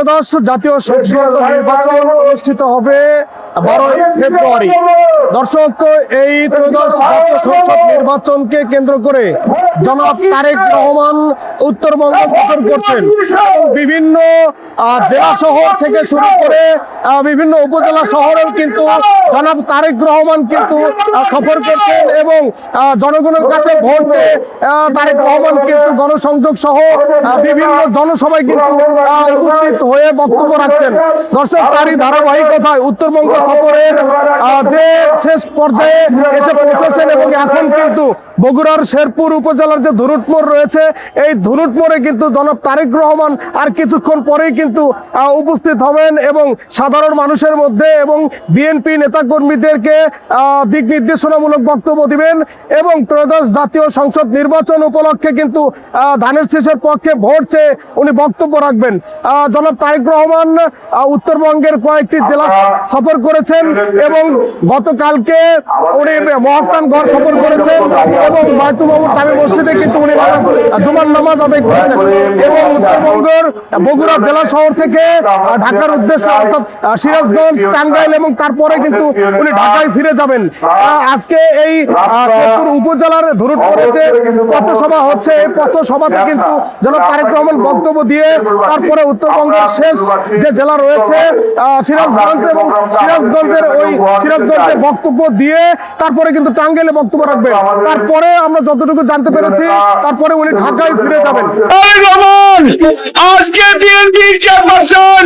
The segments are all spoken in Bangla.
ত্রয়োদশ জাতীয় সংসদ নির্বাচন অনুষ্ঠিত হবে বারোই ফেব্রুয়ারি। দর্শক, এই ত্রয়োদশ জাতীয় সংসদ নির্বাচনকে কেন্দ্র করে জনাব তারেক রহমান উত্তরবঙ্গ সফর করছেন। বিভিন্ন জেলা শহর থেকে শুরু করে বিভিন্ন উপজেলা শহরেও কিন্তু জনাব তারেক রহমান কিন্তু সফর করছেন এবং জনগণের কাছে ভোট চেয়ে তারেক রহমান কিন্তু গণসংযোগ সহ বিভিন্ন জনসভায় কিন্তু উপস্থিত হয়ে বক্তব্য রাখছেন। দর্শক তারই ধারাবাহিকতায় উত্তরবঙ্গ সফরের যে শেষ পর্যায়ে এসে পৌঁছেছেন এবং কিন্তু বগুড়ার শেরপুর উপজেলার যে ধুরুট মোড় রয়েছে, এই ধুরুট মোড়ে কিন্তু জনাব তারেক রহমান আর কিছুক্ষণ পরেই কিন্তু উপস্থিত হবেন এবং সাধারণ মানুষের মধ্যে এবং বিএনপি নেতাকর্মীদেরকে দিক নির্দেশনামূলক বক্তব্য দিবেন এবং ত্রয়োদশ জাতীয় সংসদ নির্বাচন উপলক্ষে কিন্তু ধানের শেষের পক্ষে ভোট চেয়ে উনি বক্তব্য রাখবেন। জনাব তারেক রহমান উত্তরবঙ্গের কয়েকটি জেলা সফর করেছেন এবং গতকালকে উনি মহাস্থানগড় সফর করেছেন। এবং বায়তুল জামে মসজিদে কিন্তু উনি নামাজ জুমার নামাজ আদায় করেছেন। এবং উত্তরবঙ্গের বগুড়া জেলা শহর থেকে ঢাকার উদ্দেশ্যে অর্থাৎ সিরাজগঞ্জ টাঙ্গাইল এবং তারপরে কিন্তু উনি ঢাকায় ফিরে যাবেন। আজকে এই উপজেলার ধরুটপুরে যে পথসভা হচ্ছে এই পথসভাতে কিন্তু যেন তারেক রহমান বক্তব্য দিয়ে তারপরে উত্তরবঙ্গের শেষ যে জেলা রয়েছে সিরাজগঞ্জ এবং সিরাজগঞ্জের ওই সিরাজগঞ্জের বক্তব্য দিয়ে তারপরে কিন্তু টাঙ্গাইলে বক্তব্য রাখবেন। তারপরে আমরা যতটুকু জানতে পেরেছি তারপরে উনি ঢাকায় ফিরে যাবেন। রহমান আজকে চেয়ারপারসন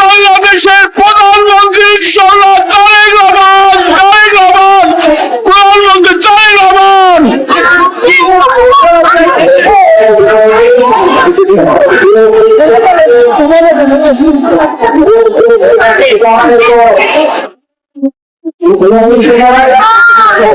বাংলাদেশের প্রধানমন্ত্রী সরকার। তারেক রহমান তারেক রহমান প্রধানমন্ত্রী তারেক রহমান